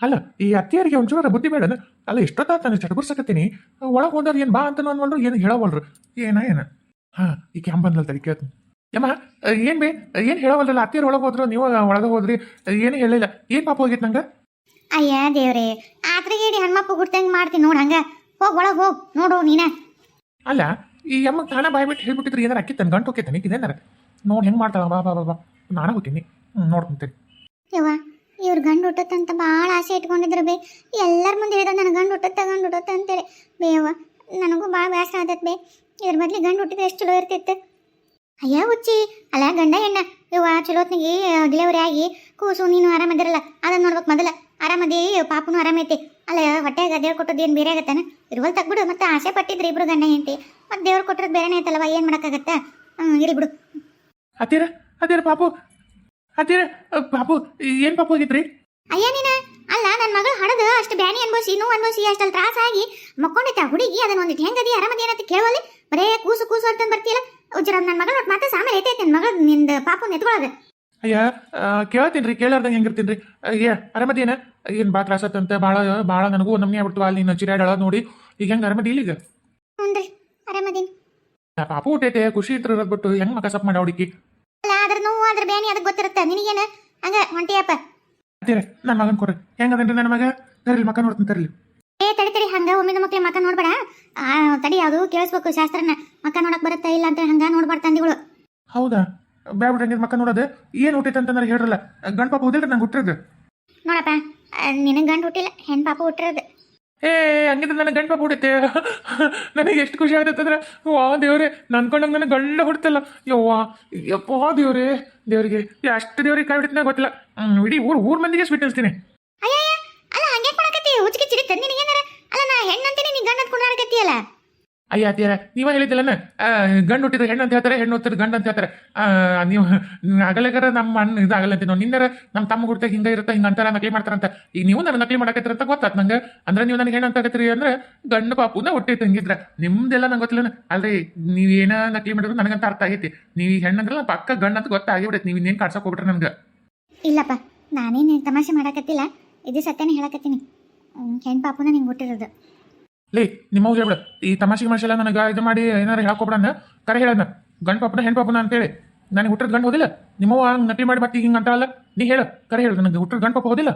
ಅಲ್ಲ ಈ ಅತ್ತಿಯರಿಗೆ ಒಂಚೂರ ಬುದ್ಧಿ ಬೇಡ ಅಲ್ಲ ಎಷ್ಟೊತ್ತ ನಾನು ಚಟಗುರ್ಸಕತ್ತೀನಿ ಒಳಗೆ ಹೋದವ್ರು ಏನು ಬಾ ಅಂತ ಅನ್ವಲ್ರು ಏನು ಹೇಳವಲ್ರು? ಏನ ಏನ? ಹಾಂ ಈ ಕ್ಯಾಂಪ್ ಬಂದಲ್ ತಡಿ ಕೇಳ್ತೀನಿ ಯಮ್ಮ ಏನು ಬೇ ಏನು ಹೇಳವಲ್ರಲ್ಲ ಅತ್ತಿಯರು ಒಳಗೆ ಹೋದ್ರು ನೀವು ಒಳಗೆ ಹೋದ್ರಿ ಏನು ಹೇಳಿಲ್ಲ ಏನು ಪಾಪ ಹೋಗಿತ್ತು ನಂಗೆ? ಅಯ್ಯ ದೇವ್ರೆ ಹೇಳಿ ಹಣ್ಮಪ್ಪ ಗುಡ್ತಂಗೆ ಮಾಡ್ತೀನಿ ನೋಡಿ ಹಂಗ ಹೋಗ್ ಒಳಗೆ ಹೋಗ್ ನೋಡು ನೀನ. ಅಲ್ಲ ಈ ಅಮ್ಮ ತಾನ ಬಾಯ್ ಬಿಟ್ಟು ಹೇಳ್ಬಿಟ್ಟಿದ್ರೆ ಏನಾರ ತನ್ನ ಗಂಟು ಹೋಗಿತ್ತಾನೆ ಇದೇನಾರ? ನೋಡಿ ಹೆಂಗೆ ಮಾಡ್ತಾವ ಬಾ ಬಾ ಬಾ ಬಾ. ನಾನು ಹೋಗ್ತೀನಿ. ನೋಡ್ಕೊಂತೀನಿ. ಯವ್ವ ಇವ್ರ ಗಂಡು ಹುಟ್ಟತ್ತಂತ ಭಾಳ ಆಸೆ ಇಟ್ಕೊಂಡಿದ್ರು ಬೇ. ಎಲ್ಲರ ಮುಂದೆ ಹೇಳ್ದ ನನ್ನ ಗಂಡು ಹುಟ್ಟತ್ತ ಗಂಡು ಹುಟ್ಟತ್ತ ಅಂತೇಳಿ. ಬೇ ಯವ್ವ ನನಗೂ ಭಾಳ ಬೇಸರ ಆದತ್ ಬೇ. ಇದ್ರ ಬದ್ಲಿ ಗಂಡು ಹುಟ್ಟಿದ್ರೆ ಎಷ್ಟು ಚಲೋ ಇರ್ತಿತ್ತು. ಅಯ್ಯ ಹುಚ್ಚಿ, ಅಲ್ಲ ಗಂಡ ಹೆಣ್ಣ. ಯವ್ವ ಚಲೋತ್ನಿಗೆ ಡಿಲಿವರಿ ಆಗಿ ಕೂಸು, ನೀನು ಆರಾಮದಿರಲ್ಲ ಅದನ್ನ ನೋಡ್ಬೇಕು ಮೊದಲ. ಆರಾಮದೇ ಪಾಪನು ಆರಾಮೈತಿ ಅಲ್ಲ ಹೊಟ್ಟೆಗೆ ದೇವ್ರು ಕೊಟ್ಟದ್ದು ಏನು ಬೇರೆ ಆಗತ್ತಾನ? ಇರುವಲ್ ತಗ್ಬಿಡು, ಮತ್ತೆ ಆಸೆ ಪಟ್ಟಿದ್ರಿ ಇಬ್ರು ಗಂಡ ಹೆಂಡತಿ. ಮತ್ತೆ ದೇವ್ರು ಕೊಟ್ಟಿರೋದು ಬೇರೆನೇ ಐತಲ್ವ, ಏನು ಮಾಡೋಕ್ಕಾಗತ್ತ? ಇರಿ ಬಿಡು. ಅತ್ತೀರ ಅತ್ತೀರ ಪಾಪು. ಅತ್ತೀರ ಪಾಪು ಏನು ಪಾಪು ಆಗಿತ್ರಿ ಅಯ್ಯ ನೀನ ಅಲ್ಲ ನನ್ನ ಮಗಳು ಹಡದ ಅಷ್ಟು ಬ್ಯಾನಿ ಅನ್ಭವಿಸಿ ನೋವು ಅನ್ಭವಿಸಿ ಅಷ್ಟಲ್ಲಿ ತ್ರಾಸ ಆಗಿ ಮಕ್ಕೊಂಡೈತೆ ಆ ಹುಡುಗಿ ಅದನ್ನ ಒಂದಿಟ್ಟು ಹೆಂಗದಿ ಅರಮದಿ ಏನಂತ ಕೇಳೋಲಿ ಬರೇ ಕೂಸು ಕೂಸು ಅಂತ ಬರ್ತೀಯಲ್ಲ? ಉಜ್ಜರ ನನ್ನ ಮಗಳು ಒಟ್ಟು ಮತ್ತೆ ಸಾಮೇಲೆ ಐತೆ ನನ್ನ ಮಗಳು ನಿಂದ ಪಾಪ ನೆತ್ಕೊಳ್ಳೋದು ಅಯ್ಯ ಕೇಳ್ತೀನಿ ರೀ ಕೇಳಾರ್ದಂಗೆ ಹೆಂಗಿರ್ತೀನಿ ರೀ ಏ ಆರಾಮದೇನ ಏನು? ಭಾಳ ಅಂತ ಭಾಳ ಭಾಳ ನನಗೂ ನಮ್ಗೆ ಆಗ್ಬಿಡ್ತು ಅಲ್ಲಿ ನಿನ್ನ ಚಿರಾಡಳ ನೋಡಿ. ಈಗ ಹೆಂಗೆ ಅರಮದಿ ಇಲ್ಲಿಗ ಹ್ಞೂ ಅರಮದಿ ಪಾಪು ಹುಟ್ಟೈತೆ ಖುಷಿ ಇಟ್ಟಿರೋದು ಬಿಟ್ಟು ಹೆಂಗೆ ಮಕಸಪ್ ಮಾಡಿ ಹುಡುಕಿ ಅದ್ರ ನೋವು ಅದ್ರ ಬ್ಯಾನಿ ಅದಕ್ಕೆ ಗೊತ್ತಿರುತ್ತೆ. ನಿನಗೇನ? ಹಂಗ ಹೊಂಟಿಯಪ್ಪ ಅತ್ತೀರ ನನ್ನ ಮಗನ ಕೊಡ್ರಿ. ಹೆಂಗದೇನ್ರಿ ನನ್ನ ಮಗ? ತರಲಿ ಮಕ್ಕ ನೋಡ್ತೀನಿ ತರಲಿ ಏ ತಡಿ ತಡಿ ಹಂಗ. ಒಮ್ಮಿದ ಮಕ್ಳಿಗೆ ಮಕ್ಕ ನೋಡ್ಬೇಡ. ಆ, ತಡಿ ಅದು ಕೇಳಿಸ್ಬೇಕು ಶಾಸ್ತ್ರನ. ಮಕ್ಕ ನೋಡಕ್ ಬರುತ್ತಾ ಇಲ್ಲ ಅಂತ ಹಂಗ ನೋಡ್ಬಾರ್ದು ತಂದಿಗಳು. ಹೌದಾ? ಬ್ಯಾಡ ಬಿಡ್ರಿ ಮಕ್ಕ ನೋಡೋದು? ಏನ್ ಹುಟ್ಟೈತೆ ಅಂತಂದ್ರೆ ಹೇಳ್ರಲ್ಲ. ಗಂಡ ಪಾಪ ಹೋದಿಲ್ರಿ ನಂಗೆ ಹುಟ್ಟಿರೋದು ನೋಡಪ್ಪ ನಿನಗೆ ಗಂಡು ಹುಟ್ಟಿಲ್ಲ ಹೆಣ್ಣು ಪಾಪ ಹುಟ್ಟಿರೋದು ಏ ಹಂಗಿದ್ರೆ ನನಗೆ ಗಂಡ ಬಿಡುತ್ತೆ ನನಗೆ ಎಷ್ಟು ಖುಷಿ ಆಗತ್ತಂದ್ರೆ ವಾ ದೇವ್ರೆ, ನನ್ಕೊಂಡಂಗೆ ನನಗೆ ಗಂಡ ಹುಡ್ತಲ್ಲ. ಯವ್ವಾ, ಯಪ್ಪ ದೇವ್ರೆ, ದೇವ್ರಿಗೆ ಅಷ್ಟು ದೇವ್ರಿಗೆ ಕಾಯಿ ಬಿಡ್ತೀನಿ ಗೊತ್ತಿಲ್ಲ. ಇಡೀ ಊರು, ಊರ್ ಮಂದಿಗೆ ಸ್ವೀಟ್ ಅಯ್ಯಯ್ಯ, ಅಲ್ಲ ಹಂಗೆ ಕೊಡಕತ್ತಿ ಹುಚ್ಚಿಗೆ ಚಿಡಿ ತಂದಿ ನಿನಗೇನಾರ ಅಲ್ಲ, ನಾ ಹೆಣ್ಣಂತೀನಿ ನೀ ಗಂಡ ಕೊಂಡಾಡಕತ್ತೀಯಲ್ಲ ಅಯ್ಯ ಅತ್ತೀರ ನೀವ ಹೇಳಿದ್ದಿಲ್ಲನ ಗಂಡು ಹುಟ್ಟಿದ್ರೆ ಹೆಣ್ಣು ಅಂತ ಹೇಳ್ತಾರೆ, ಹೆಣ್ಣು ಹುಟ್ಟಿದ್ರೆ ಗಂಡು ಅಂತ ಹೇಳ್ತಾರೆ. ನೀವು ಅಗಲಗರ ನಮ್ಮ ಅಣ್ಣ ಇದಾಗಲ್ಲ ಅಂತ ನಾವು ನಿನ್ನರ ನಮ್ಮ ತಮ್ಮ ಹುಡ್ತಾಗ ಹಿಂಗ ಇರುತ್ತೆ, ಹಿಂಗ ಅಂತಾರ ನಕಲಿ ಮಾಡ್ತಾರಂತ. ಈಗ ನೀವು ನನ್ನ ನಕಲಿ ಮಾಡಕತ್ತಿರ ಅಂತ ಗೊತ್ತಾತ್ ನಂಗೆ. ಅಂದ್ರೆ ನೀವು ನನಗೆ ಹೆಣ್ಣು ಅಂತ ಆಗತ್ತೀರಿ ಅಂದ್ರೆ ಗಂಡು ಪಾಪುನ ಹುಟ್ಟಿತ್ತು ಹಿಂಗಿದ್ರ. ನಿಮ್ದೆಲ್ಲ ನಂಗೆ ಗೊತ್ತಿಲ್ಲ ಅಲ್ರಿ ನೀವೇನ ನಕಲಿ ಮಾಡಿದ್ರು ನನಗಂತ ಅರ್ಥ ಆಗೈತಿ. ನೀವು ಈ ಹೆಣ್ಣಂದ್ರಲ್ಲ ಪಕ್ಕ ಗಂಡು ಅಂತ ಗೊತ್ತಾಗಿಬಿಡೈತಿ. ನೀವು ಇನ್ನೇನು ಕಾಡ್ಸಕ್ ಹೋಗ್ಬಿಟ್ರೆ ನನಗೆ. ಇಲ್ಲಪ್ಪ, ನಾನೇನು ತಮಾಷೆ ಮಾಡಕತ್ತಿಲ್ಲ. ಇದು ಸತ್ಯನೇ ಹೇಳಕತ್ತೀನಿ. ಹೆಣ್ಣು ಪಾಪುನ ನಿಂಗೆ ಹುಟ್ಟಿರೋದು. ಲೇ ನಿಮ್ಮ ಹೇಳ್ಬಿಡ ಈ ತಮಾಷೆ ಗಿಮಾಷೆ ಎಲ್ಲ ನನಗೆ ಇದು ಮಾಡಿ ಏನಾರು ಹೇಳ್ಕೊಬಿಡಣ ಕರೆ ಹೇಳಣ್ಣ ಗಂಡ ಪಾಪನ ಹೆಣ್ಣು ಪಾಪನ ಅಂತೇಳಿ ನನಗೆ ಹುಟ್ಟದ ಗಂಡು ಹೋದಿಲ್ಲ. ನಿಮ್ಮವ್ವ ಹಂಗೆ ನಕಲಿ ಮಾಡಿ ಮತ್ತೆ ಹಿಂಗೆ ಅಂತಾಳಲ್ಲ ನೀ ಹೇಳು ಕರೆ ಹೇಳು. ನನಗೆ ಹುಟ್ಟದ ಗಂಡು ಪಾಪ ಹೋದಿಲ್ಲ.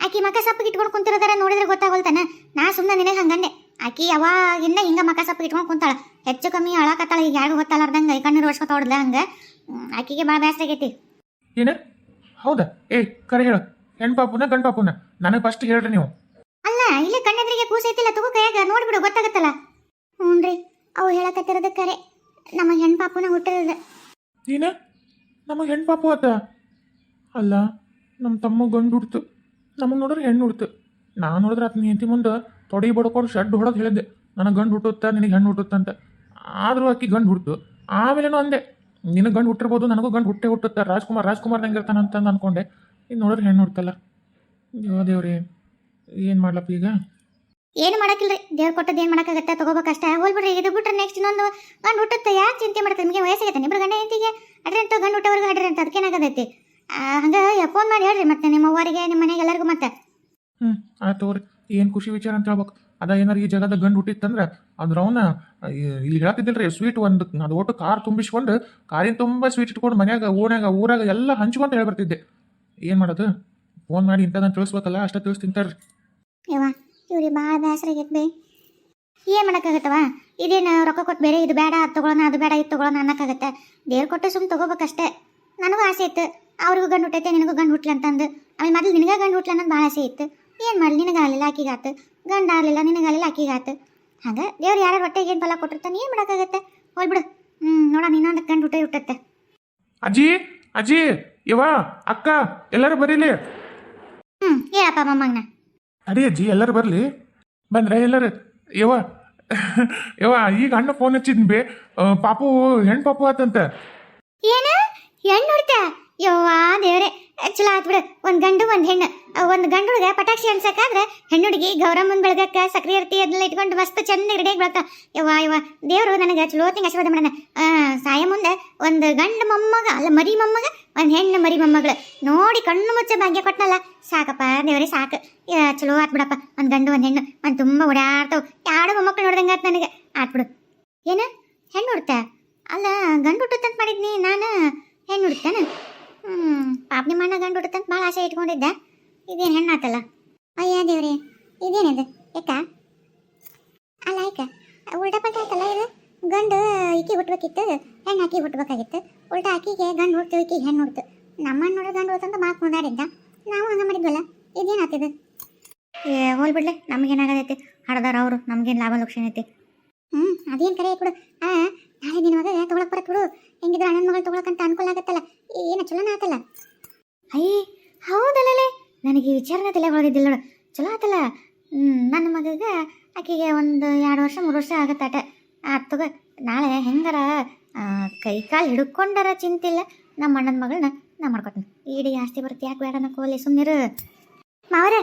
ಆಕಿ ಮಕ ಸಪ್ಪಗೆ ಇಟ್ಕೊಂಡು ಕುಂತಿರೋದಾರ ನೋಡಿದ್ರೆ ಗೊತ್ತಾಗೋಲ್ತಾನ. ನಾ ಸುಮ್ಮನೆ ನಿನಗೆ ಹಂಗಂದೆ. ಆಕಿ ಯಾವಾಗಿಂದ ಹಿಂಗ ಮಕ ಸಪ್ಪಗೆ ಇಟ್ಕೊಂಡು ಕುಂತಾಳ? ಹೆಚ್ಚು ಕಮ್ಮಿ ಅಳಕತ್ತಾಳ ಈಗ ಯಾರಿಗೂ ಗೊತ್ತಾಲಾರ್ದಂಗ ಈ ಕಣ್ಣೀರು ರೋಷ್ಕೊ ತೋಡ್ದ ಹಂಗ. ಆಕಿಗೆ ಭಾಳ ಬ್ಯಾಸ್ ಆಗೈತಿ. ಏನು? ಹೌದಾ? ಏ ಕರೆ ಹೇಳು. ಹೆಣ್ಣು ಪಾಪುನ ಗಂಡು ಪಾಪುನ. ನನಗೆ ಫಸ್ಟ್ ಹೇಳ್ರಿ ನೀವು. ಅಲ್ಲ, ಇಲ್ಲೇ ಕಣ್ಣೆದ್ರಿಗೆ ಕೂಸೈತಿಲ್ಲ ತಗೋ ಕೈಯಾಗ, ನೋಡ್ಬಿಡು, ಗೊತ್ತಾಗತ್ತಲ್ಲ. ಹ್ಞೂನ್ರಿ ಅವು ಹೇಳಕತ್ತಿರೋದು ಕರೆ. ನಮ್ಮ ಹೆಣ್ಣು ಪಾಪುನ ಹುಟ್ಟಿರೋದು. ನೀನ? ನಮಗೆ ಹೆಣ್ಣು ಪಾಪು ಆತ? ಅಲ್ಲ ನಮ್ಮ ತಮ್ಮ ಗಂಡು ಹುಡ್ತು. ನಮಗೆ ನೋಡಿದ್ರೆ ಹೆಣ್ಣು ಹುಡ್ತು. ನಾನು ನೋಡಿದ್ರೆ ಆತನ ಹೆಂಡತಿ ಮುಂದೆ ತೊಡಿ ಬಡ್ಕೊಂಡು ಶಡ್ ಹೊಡೋದು ಹೇಳಿದ್ದೆ. ನನಗೆ ಗಂಡು ಹುಟ್ಟುತ್ತ, ನಿನಗೆ ಹೆಣ್ಣು ಹುಟ್ಟುತ್ತಾ ಅಂತ. ಆದರೂ ಆಕಿ ಗಂಡು ಹುಡ್ತು. ಆಮೇಲೇನೋ ಅಂದೆ, ನಿನಗೆ ಗಂಡು ಹುಟ್ಟಿರ್ಬೋದು, ನನಗೂ ಗಂಡು ಹುಟ್ಟೆ ಹುಟ್ಟುತ್ತ. ರಾಜ್ಕುಮಾರ್ ರಾಜ್ಕುಮಾರ್ ನಂಗೆ ಇರ್ತಾನಂತ ಅಂದ್ಕೊಂಡೆ ಇನ್ನು ನೋಡಿದ್ರೆ ಹೆಣ್ಣು ಹುಡ್ತಲ್ಲ. ದೇವ್ರಿ. ಏನು ಮಾಡ್ಲಪ್ಪ ಈಗ? ಏನು ಮಾಡಕ್ಕಿಲ್ರಿ. ದೇವ್ರು ಕೊಟ್ಟದ್ದು ಏನು ಮಾಡೋಕ್ಕಾಗತ್ತೆ? ತಗೋಬೇಕಷ್ಟ. ಹೋಗ್ಬಿಡ್ರಿ ಇದು ಬಿಟ್ರೆ ನೆಕ್ಸ್ಟ್ ಇನ್ನೊಂದು ಗಂಡು ಹುಟ್ಟುತ್ತೆ. ಯಾಕೆ ಚಿಂತೆ ಮಾಡ್ತಾರೆ? ನಿಮಗೆ ವಯಸ್ಸಾಗತ್ತೆ ಇಬ್ಬರು ಗಂಡ ಹೆಂಡತಿಗೆ? ಅಡ್ರಿ ಅಂತ ಗಂಡು ಹುಟ್ಟೋರ್ಗೆ ಅಡ್ರಿ ಅಂತ. ಅದಕ್ಕೇನಾಗದೈತಿ ಹಂಗೆ ಫೋನ್ ಮಾಡಿ ಹೇಳ್ರಿ ಮತ್ತೆ ನಿಮ್ಮ ಅವ್ವರಿಗೆ ನಿಮ್ಮ ಮನೆಗೆ ಎಲ್ಲರಿಗೂ ಮತ್ತೆ. ಹ್ಞೂ ಆ ತಗೋರಿ. ಏನು ಖುಷಿ ವಿಚಾರ ಅಂತ ಹೇಳ್ಬೇಕು. ಅದ ಏನಾರು ಈ ಜಗದ ಗಂಡು ಹುಟ್ಟಿತ್ತಂದ್ರೆ ಅದ್ರ ಅವನ ಇಲ್ಲಿ ಹೇಳ್ತಿದ್ದಿಲ್ರಿ ಸ್ವೀಟ್ ಒಂದು ಅದು ಒಟ್ಟು ಕಾರ್ ತುಂಬಿಸ್ಕೊಂಡು ಕಾರಿನ ತುಂಬ ಸ್ವೀಟ್ ಇಟ್ಕೊಂಡು ಮನ್ಯಾಗ ಓಣ್ಯಾಗ ಊರಾಗ ಎಲ್ಲ ಹಂಚ್ಕೊಂಡು ಹೇಳ್ಬರ್ತಿದ್ದೆ. ಏನು ಮಾಡೋದು? ಫೋನ್ ಮಾಡಿ ಇಂಥದನ್ನು ತಿಳಿಸ್ಬೇಕಲ್ಲ? ಅಷ್ಟೇ ತಿಳಿಸ್ ತಿಂತಾರ್ರಿ. ಯವ್ವ ಇವ್ರಿಗೆ ಭಾಳ ಬೇಸರ ಆಗೈತೆ ಬೇ. ಏನು ಮಾಡೋಕ್ಕಾಗತ್ತವ ಇದೇನು ರೊಕ್ಕ ಕೊಟ್ಟು ಬೇರೆ ಇದು ಬೇಡ ಅದು ತೊಗೊಳೋಣ ಅದು ಬೇಡ ಇದು ತೊಗೊಳೋಣ ಅನ್ನೋಕ್ಕಾಗತ್ತೆ. ದೇವ್ರು ಕೊಟ್ಟು ಸುಮ್ಮನೆ ತೊಗೋಬೇಕಷ್ಟೇ. ನನಗೂ ಆಸೆ ಇತ್ತು. ಅವ್ರಿಗೂ ಗಂಡು ಹುಟ್ಟೈತೆ ನಿನಗೂ ಗಂಡು ಹುಟ್ಲಿ ಅಂತಂದು. ಆಮೇಲೆ ಮೊದಲು ನಿನಗೆ ಗಂಡು ಹುಟ್ಲಿ ಅನ್ನೋದು ಭಾಳ ಆಸೆ ಇತ್ತು. ಏನು ಮಾಡಲಿ ನಿನಗಾಗಲಿಲ್ಲ ಆಕಿಗಾತು ಗಂಡ ಆಗಲಿಲ್ಲ ನಿನಗಾಗಲಿಲ್ಲ ಆಕಿಗಾತು ಹಂಗೆ ದೇವ್ರು ಯಾರು ಹೊಟ್ಟೆಗೆ ಏನು ಫಲ ಕೊಟ್ಟಿರ್ತಾನೆ ಏನು ಮಾಡೋಕ್ಕಾಗತ್ತೆ? ಹೋಗ್ಬಿಡು ಹ್ಞೂ ನೋಡೋಣ ಇನ್ನೊಂದು ಗಂಡು ಹುಟ್ಟೆ ಹುಟ್ಟತ್ತೆ. ಅಜ್ಜಿ ಅಜ್ಜಿ ಇವ ಅಕ್ಕ ಎಲ್ಲರೂ ಬರೀಲಿ? ಹ್ಞೂ ಹೇಳಪ್ಪ ಮೊಮ್ಮಗನ. ಅಡಿ ಅಜ್ಜಿ ಎಲ್ಲರೂ ಬರಲಿ. ಬಂದ್ರೆ ಎಲ್ಲರೂ ಯವ ಯವ್ವ, ಈಗ ಅಣ್ಣ ಫೋನ್ ಹಚ್ಚಿದ್ನ ಬೇ ಪಾಪು ಹೆಣ್ಣು ಪಾಪು ಆತಂತ. ಏನು? ಹೆಣ್ಣು ನೋಡ್ತ? ಯವ್ವಾ ದೇವ್ರೆ, ಚಲೋ ಆತ್ ಬಿಡು. ಒಂದ್ ಗಂಡು, ಒಂದ್ ಹೆಣ್ಣು. ಒಂದು ಗಂಡು ಹುಡುಗ ಪಟಾಕ್ಷಿ ಅನ್ಸಕ್ಕಾದ್ರೆ ಹೆಣ್ಣು ಹುಡುಗಿ ಗೌರಮ್ಮನ ಬೆಳಗಕ್ಕ ಸಕ್ರೆ ಅರ್ತಿ ಅದನ್ನೆಲ್ಲ ಇಟ್ಕೊಂಡು ಮಸ್ತ್ ಚಂದ ರೆಡಿಯಾಗಿ ಬೆಳಕ ಯವ್ವ ಯವ್ವ, ದೇವರು ನನಗೆ ಚಲೋತಿಂಗ್ ಆಶೀರ್ವಾದ ಮಾಡೋಣ. ಸಾಯ ಮುಂದೆ ಒಂದು ಗಂಡು ಮೊಮ್ಮಗ, ಅಲ್ಲ ಮರಿ ಮೊಮ್ಮಗ, ಒಂದು ಹೆಣ್ಣು ಮರಿ ಮೊಮ್ಮಗಳು. ನೋಡಿ ಕಣ್ಣು ಮುಚ್ಚ ಭಾಗ್ಯ ಕೊಟ್ನಲ್ಲ, ಸಾಕಪ್ಪ ದೇವರೇ, ಸಾಕು. ಚಲೋ ಆತ್ ಬಿಡಪ್ಪ, ಒಂದು ಗಂಡು, ಒಂದು ಹೆಣ್ಣು. ಒಂದು ತುಂಬ ಓಡಾಡ್ತಾವ. ಯಾರು ಮೊಮ್ಮಕ್ಕಳು ನೋಡ್ದಂಗೆ ಆತ್ ನನಗೆ. ಆತ್ಬಿಡು ಏನು? ಹೆಣ್ಣು ಹುಡ್ತ? ಅಲ್ಲ, ಗಂಡು ಹುಟ್ಟುತ್ತಂತ ಮಾಡಿದ್ನಿ, ನಾನು ಹೆಣ್ಣು ಹುಡ್ತಾನೆ ಹ್ಞೂ ಮಣ್ಣ ಗಂಡು ಹುಡುತ್ತಂತ ಭಾಳ ಆಸೆ ಇಟ್ಕೊಂಡಿದ್ದ. ಇದೇನು ಹೆಣ್ಣಾತಲ್ಲ? ಅಯ್ಯ ದೇವ್ರಿ, ಇದೇನಿದು? ಯಾಕ ಅಲ್ಲ ಯಾಕ ಉಲ್ಟಾ ಪಲ್ಟ ಆಯ್ತಲ್ಲ ಇದು? ಗಂಡು ಈಕಿ ಹುಟ್ಬೇಕಿತ್ತು, ಹೆಣ್ಣು ಹಾಕಿ ಹುಟ್ಬೇಕಾಗಿತ್ತು. ಉಲ್ಟಾ ಆಕಿಗೆ ಗಂಡು ಹುಡ್ತು ಈಕಿಗೆ ಹೆಣ್ಣು ಹುಡ್ತು ನಮ್ಮನ್ನು ನೋಡೋ ಗಂಡು ಹುಡ್ತಂತ ಮಾತು ಮುಂದಾಡಿದ್ದ ನಾವು ಹಂಗೆ ಮಾಡಿದ್ವಲ್ಲ, ಇದೇನಾಗ್ತದೆ? ಏ, ಹೋಲ್ ಬಿಡ್ಲೆ, ನಮಗೇನಾಗದೈತಿ? ಹಡ್ದಾರ ಅವರು, ನಮ್ಗೇನು ಲಾಭ ಲಕ್ಷಣ ಐತಿ? ಹ್ಞೂ ಅದೇನು ಕರೆ ಕೊಡು. ಆ, ನಾಳೆ ನಿನ್ನ ಮಗ ತೊಗೊಳಕ್ ಬರತ್ ಬಿಡು. ಹೆಂಗಿದ್ರು ಅಣ್ಣನ ಮಗಳು ತೊಗೊಳಕಂತ ಅನುಕೂಲ ಆಗತ್ತಲ್ಲ. ಏನು ಚಲೋನ ಆತಲ್ಲ? ಅಯ್ಯ ಹೌದಲ್ಲೇ ನನಗೆ ಈ ವಿಚಾರನ ತಲೆ ಒಳಗಿದ್ದಿಲ್ಲ ನೋಡು. ಚಲೋ ಆತಲ್ಲ. ನನ್ನ ಮಗಗೆ ಆಕೆಗೆ ಒಂದು ಎರಡು ವರ್ಷ, ಮೂರು ವರ್ಷ ಆಗತ್ತಾಟ. ಆತಗ ತಗೋ, ನಾಳೆ ಹೆಂಗಾರ ಕೈ ಕಾಲು ಹಿಡ್ಕೊಂಡಾರ ಚಿಂತಿಲ್ಲ ನಮ್ಮ ಅಣ್ಣನ ಮಗಳನ್ನ ನಾ ಮಾಡ್ಕೊತೀನಿ. ಈಡಿ ಆಸ್ತಿ ಬರ್ತಿ ಯಾಕೆ ಬೇಡ ಕೋಲಿ ಸುಮ್ಮನಿರು ಮಾವರ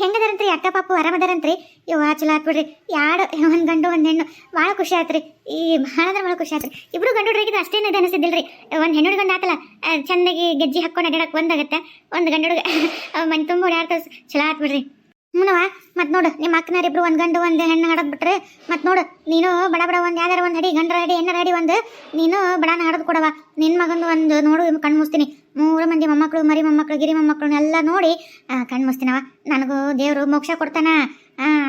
ಹೆಂಗದಾರಂತ್ರಿ? ಅಕ್ಕ ಪಾಪು ಆರಾಮದಾರಂತ್ರಿ? ಇವ ಚಲೋ ಆತ್ ಬಿಡ್ರಿ ಯಾಡು, ಒಂದು ಗಂಡು, ಒಂದು ಹೆಣ್ಣು. ಭಾಳ ಖುಷಿ ಆತ್ರಿ ಈ ಭಾಳ ಅಂದ್ರೆ ಭಾಳ ಖುಷಿ ಆತ್ರಿ ಇಬ್ರು ಗಂಡು ಹುಡುಗಿದ್ದು ಅಷ್ಟೇನು ಇದು ಅನಿಸಿದ್ದಿಲ್ರಿ ಒಂದು ಹೆಣ್ಣು ಹುಡುಗ ಆತಲ್ಲ ಚಂದಾಗಿ ಗೆಜ್ಜಿ ಹಾಕೊಂಡು ಅಡ್ಯಾಡಕ್ಕೆ ಒಂದಾಗತ್ತೆ? ಒಂದು ಗಂಡು ಹುಡುಗ ಮನೆ ತುಂಬ ಓಡಾಡ್ತಾವ ಚಲೋ ಆತ್ ಬಿಡ್ರಿ. ಮತ್ತೆ ಮತ್ತು ನೋಡು, ನಿಮ್ಮ ಅಕ್ಕನಾರಿಬ್ರು ಒಂದು ಗಂಡು, ಒಂದು ಹೆಣ್ಣು ಹಡದ್ ಮತ್ತು ನೋಡು, ನೀನು ಬಡ ಬಡ ಒಂದು ಯಾವ್ದಾರ ಒಂದು ಹಡಿ, ಗಂಡರ ಹಡಿ, ಹೆಣ್ಣರ ಹಡಿ ಒಂದು, ನೀನು ಬಡಾನ ಹಡದ್ ಕೊಡವ ನಿನ್ನ ಮಗಂದು ಒಂದು ನೋಡು, ಕಣ್ಣು ಮುಸ್ತೀನಿ. ಮೂರು ಮಂದಿ ಮೊಮ್ಮಕ್ಕಳು, ಮರಿ ಮೊಮ್ಮಕ್ಕಳು, ಗಿರಿ ಮೊಮ್ಮಕ್ಕಳು ಎಲ್ಲ ನೋಡಿ ಕಣ್ಣು ಮುಸ್ತೀನವ ನನಗೂ ದೇವರು ಮೋಕ್ಷ ಕೊಡ್ತಾನ.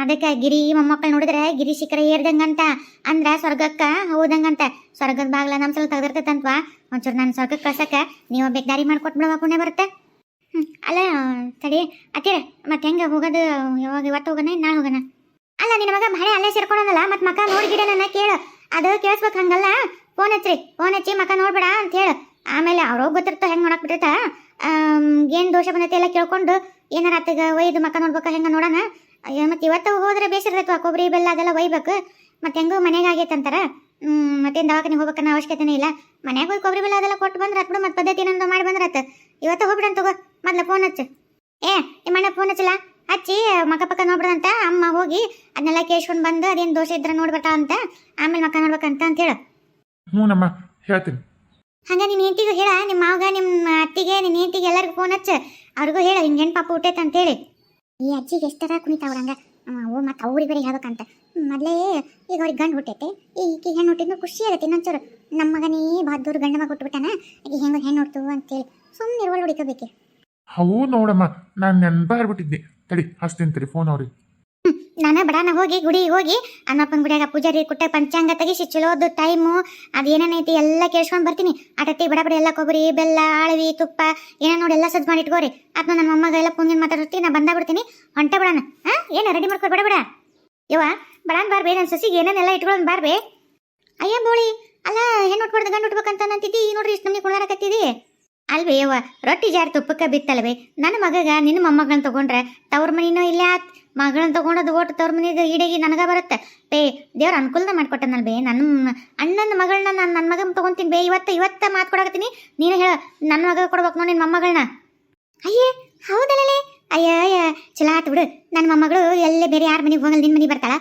ಅದಕ್ಕೆ ಗಿರಿ ಮೊಮ್ಮಕ್ಕಳು ನೋಡಿದ್ರೆ ಗಿರಿ ಶಿಖರ ಏರ್ದಂಗಂತ. ಅಂದ್ರೆ ಸ್ವರ್ಗಕ್ಕ ಹೋದಂಗಂತ. ಸ್ವರ್ಗದ ಬಾಗ್ಲ ನಮ್ಮ ಸಲ ತೆಗ್ದಿರ್ತೈತಂತ್ವಾ. ಒಂಚೂರು ನಾನು ಸ್ವರ್ಗಕ್ಕೆ ಕಳ್ಸಕ್ಕ ನೀವು ಬೇಕು ದಾರಿ ಮಾಡ್ಕೊಟ್ಬಿಡವ ಪುಣ್ಯ ಬರುತ್ತೆ. ಅಲ್ಲ, ತಡಿ ಅತ್ತಿರ ಮತ್ತೆ ಹೆಂಗೆ ಹೋಗೋದು? ಯಾವಾಗ ಇವತ್ತು ಹೋಗೋಣ ನಾಳೆ ಹೋಗೋಣ? ಅಲ್ಲ, ನಿನ್ನ ಮಗ ಮಳೆ ಅಲ್ಲೇ ಸೇರ್ಕೊಂಡಲ್ಲ ಮತ್ತೆ ಮಕ ನೋಡ್ಗಿಡ ನನ್ನ ಕೇಳು. ಅದು ಕೇಳಿಸ್ಬೇಕು ಹಂಗಲ್ಲ. ಫೋನ್ ಹಚ್ಚ್ರಿ, ಫೋನ್ ಹಚ್ಚಿ ಮಕ್ಕ ನೋಡ್ಬೇಡ ಅಂತ ಹೇಳು. ಆಮೇಲೆ ಅವ್ರೋಗ ಗೊತ್ತಿರ್ತ ಹೆಂಗೆ ನೋಡಕ್ ಬಿಟ್ಟಿರ್ತ? ಏನು ದೋಷ ಬಂದೈತಿ ಎಲ್ಲ ಕೇಳ್ಕೊಂಡು ಏನಾರ ಆತಗ ಒಯ್ದು ಮಕ್ಕ ನೋಡ್ಬೇಕ ಹೆಂಗೆ ನೋಡೋಣ? ಮತ್ತೆ ಇವತ್ತು ಹೋದ್ರೆ ಬೇಸಿರ್ತೈತೆ ಕೊಬ್ಬರಿ ಬೆಲ್ಲ ಅದೆಲ್ಲ ಒಯ್ಬೇಕು. ಮತ್ತೆ ಹೆಂಗೂ ಮನೆಗೆ ಆಗೈತಂತಾರ ಹ್ಮ್, ಮತ್ತೇನು ದವಾಖಾನೆ ಹೋಗ್ಬೇಕನ್ನ ಅವಶ್ಯಕತೆನೇ ಇಲ್ಲ. ಮನೆಗೆ ಹೋಗಿ ಕೊಬ್ಬರಿ ಬೆಲ್ಲ ಅದೆಲ್ಲ ಕೊಟ್ಟು ಬಂದ್ರ ಬಿಡು, ಮತ್ತೆ ಪದ್ಧತಿ ಏನಂತ ಮಾಡಿ ಬಂದ್ರತ್ತ ಇವತ್ತು ಹೋಗ್ಬಿಡಂತ ತಗೋ, ಮೊದ್ಲು ಫೋನ್ ಹಚ್ಚು. ಏ ನಿಮ್ಮಣ್ಣ ಫೋನ್ ಹಚ್ಚಲ್ಲ ಹಚ್ಚಿ ಮಕ್ಕ ಪಕ್ಕ ನೋಡ್ಬಿಡಂತ, ಅಮ್ಮ ಹೋಗಿ ಅದನ್ನೆಲ್ಲ ಕೇಳ್ಸ್ಕೊಂಡು ಬಂದು ಅದೇನು ದೋಷ ಇದ್ರೆ ನೋಡ್ಬೇಕ ಅಂತ, ಆಮೇಲೆ ಮಕ್ಕ ನೋಡ್ಬೇಕಂತ ಅಂತ ಹೇಳು. ಹ್ಞೂ ನಮ್ಮ ಹೇಳ್ತೀನಿ. ಹಂಗ ನಿನ್ನ ಹೆಂಡತಿಗೂ ಹೇಳ ನಿಮ್ಮ ಮಾವಗ ನಿಮ್ಮ ಅತ್ತಿಗೆ ನಿನ್ನ ಹೆಂಡತಿಗೆ ಎಲ್ಲರಿಗೂ ಫೋನ್ ಹಚ್ಚ. ಅವ್ರಿಗೂ ಹೇಳ, ಹಿಂಗೆ ಹೆಣ್ಣು ಪಾಪ ಹುಟ್ಟೈತೆ ಅಂತೇಳಿ ಈ ಅಜ್ಜಿಗೆ ಎಷ್ಟರ ಕುಣಿತಾವ್ರ ಹಂಗ ಅವು ಮತ್ತು ಅವ್ರಿಗೆ ಬೇರೆ ಹೇಳ್ಬೇಕಂತ. ಮೊದಲೇ ಈಗ ಅವ್ರಿಗೆ ಗಂಡು ಹುಟ್ಟೈತೆ. ಈಕೆ ಹೆಣ್ಣು ಹುಟ್ಟಿದ್ನು ಖುಷಿ ಆಗತ್ತೆ ಇನ್ನೊಂಚೂರು ನಮ್ಮ ಮಗನೇ ಬಹದ್ದೂರು ಗಂಡ ಮಗ ಹುಟ್ಟುಬಿಟ್ಟಾನ ಈಗ ಹೆಂಗೆ ಹೆಣ್ಣು ಹುಡ್ತು ಅಂತೇಳಿ ಸುಮ್ಮನೆ ಇರುವಳು ಹುಡುಕಬೇಕೆ. ಅವು ನೋಡಮ್ಮ, ನಾನು ನೆನಪ ತಡಿ, ಹಚ್ತೀನಿ ತಡಿ ಫೋನ್ ಅವ್ರಿಗೆ. ಹೋಗಿ ಗುಡಿಗೆ ಹೋಗಿ ಅನ್ನಪ್ಪನ ಗುಡಿಯಾಗ ಪೂಜಾರಿ ಕುಟ್ಟ ಪಂಚಾಂಗ ತೆಗಿಸಿ ಚಲೋದು ಟೈಮು ಅದು ಏನೇನೈತಿ ಎಲ್ಲ ಕೇಳ್ಸ್ಕೊಂಡು ಬರ್ತೀನಿ. ಆಟತ್ತಿ ಬಡ ಎಲ್ಲ ಕೊಬ್ಬರಿ, ಬೆಲ್ಲ, ಆಳವಿ, ತುಪ್ಪ, ಏನೇನು ನೋಡಿ ಎಲ್ಲ ಸಜ್ಜು ಮಾಡಿ ಇಟ್ಕೋರಿ ಅದನ್ನ ನನ್ನ ಮೊಮ್ಮಗ ಎಲ್ಲ ಪುಂಜಿನ ಮಾತಾಡ್ತೀನಿ ನಾ ಬಂದ ಬಿಡ್ತೀನಿ. ಹೊಂಟ ಬಿಡಣ. ಹಾಂ ಏನು ರೆಡಿ ಮಾಡ್ಕೊ ಬೇಡ ಬೇಡ. ಯವ್ವ, ಬಡಾನ್ ಬಾರ್ಬೇ ನನ್ನ ಸಸಿಗೆ ಏನೇನೆಲ್ಲ ಬಾರ್ ಬಾರ್ಬೇ. ಅಯ್ಯ, ಬೋಳಿ, ಅಲ್ಲ, ಹೆಣ್ಣು ಉಟ್ಬಾರ್ದು ಗಂಡು ಉಟ್ಬೇಕಂತ ನಂತಿದ್ದಿ ನೋಡ್ರಿ ಇಷ್ಟು ನಮ್ಗೆ ಕುಳ್ಳಾರಕತ್ತಿದಿ ಅಲ್ವೇ ಯವ್ವ, ರೊಟ್ಟಿ ಜಾರ್ ತುಪ್ಪಕ್ಕೆ ಬಿತ್ತಲ್ವೇ? ನನ್ನ ಮಗಗ ನಿನ್ನ ಮೊಮ್ಮಗಳನ್ನ ತಗೊಂಡ್ರೆ ತವ್ರ ಮನಿನೂ ಇಲ್ಲೇ ಆತ್. ಮಗಳನ್ನ ತಗೊಂಡದು ಓಟ್ ತವ್ರ ಮನಿಗೆ ಈಡೇಗಿ ನನಗ ಬರುತ್ತೆ. ಬೇ ದೇವ್ರ ಅನುಕೂಲನ ಮಾಡ್ಕೊಟ್ಟನಲ್ ಬೇ ನನ್ನ ಅಣ್ಣನ ಮಗಳನ್ನ ನಾನು ನನ್ನ ಮಗನ ತಗೊಂತೀನಿ ಬೇ, ಇವತ್ತು ಇವತ್ತ ಮಾತು ಕೊಡಕತ್ತೀನಿ. ನೀನು ಹೇಳ ನನ್ನ ಮಗ ಕೊಡ್ಬೇಕು ನೋಡಿ ನಿನ್ನ ಮೊಮ್ಮಗಳನ್ನ ಅಯ್ಯೇ ಹೌದಲ್ಲೇ ಅಯ್ಯ ಅಯ್ಯ, ಚಲೋ ಆತು ಬಿಡು. ನನ್ನ ಮೊಮ್ಮಗಳು ಎಲ್ಲೇ ಬೇರೆ ಯಾರ ಮನೆಗೆ ಹೋಗಲ್ಲ ನಿನ್ನ ಮನೆಗೆ ಬರ್ತಾಳ.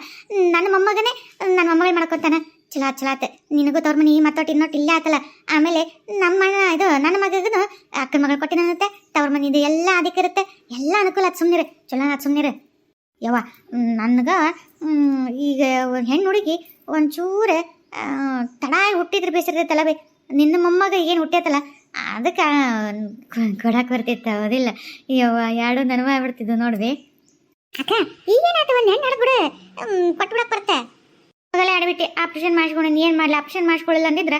ನನ್ನ ಮೊಮ್ಮಗನೇ ನನ್ನ ಮೊಮ್ಮಗಳು ಮಾಡ್ಕೊತಾನ. ಚಲೋ ಆತ್ ಚಲೋ ಆತು. ನಿನಗೂ ತವ್ರ ಮನಿ ಮತ್ತೊಟ್ಟು ಇನ್ನೊಟ್ಟು ಇಲ್ಲೇ ಆತಲ್ಲ. ಆಮೇಲೆ ನಮ್ಮ ಇದು ನನ್ನ ಮಗಗೂ ಅಕ್ಕನ ಮಗಳು ಕೊಟ್ಟಿನಂತೆ. ತವ್ರ ಮನಿದು ಎಲ್ಲ ಅದಕ್ಕೆ ಇರುತ್ತೆ. ಎಲ್ಲ ಅನುಕೂಲ ಆತ್ ಸುಮ್ಮನಿರು ಚಲೋ ಆತು ಸುಮ್ಮನಿರು ಯವ್ವ, ನನಗೆ ಈಗ ಹೆಣ್ಣು ಹುಡುಗಿ ಒಂಚೂರು ತಡ ಹುಟ್ಟಿದ್ರೆ ಬೇಸಿರ್ತೈತಲ್ಲ ಬೇ. ನಿನ್ನ ಮೊಮ್ಮಗ ಏನು ಹುಟ್ಟೈತಲ್ಲ ಅದಕ್ಕೆ ಕೊಡಕ್ಕೆ ಬರ್ತಿತ್ತು, ಹೌದಿಲ್ಲ. ಯವ್ವ ಎರಡು ನನವ ಆಗ್ಬಿಡ್ತಿದ್ವು ನೋಡ್ಬಿ ಅಕ್ಕ ಈಗೇನಾಯ್ತು ಒಂದು ಹೆಣ್ಣು ಹಿಡ್ಬಿಡು ಕೊಟ್ಬಿಡಕ್ಕೆ ಬರುತ್ತೆ. ಆಗಲೇ ಆಡ್ಬಿಟ್ಟು ಆಪ್ರೇಷನ್ ಮಾಡಿಸ್ಕೊಂಡು ಏನು ಮಾಡಲಿ? ಆಪ್ರೇಷನ್ ಮಾಡಿಸ್ಕೊಳ್ಳಿಲ್ಲ ಅಂದಿದ್ರೆ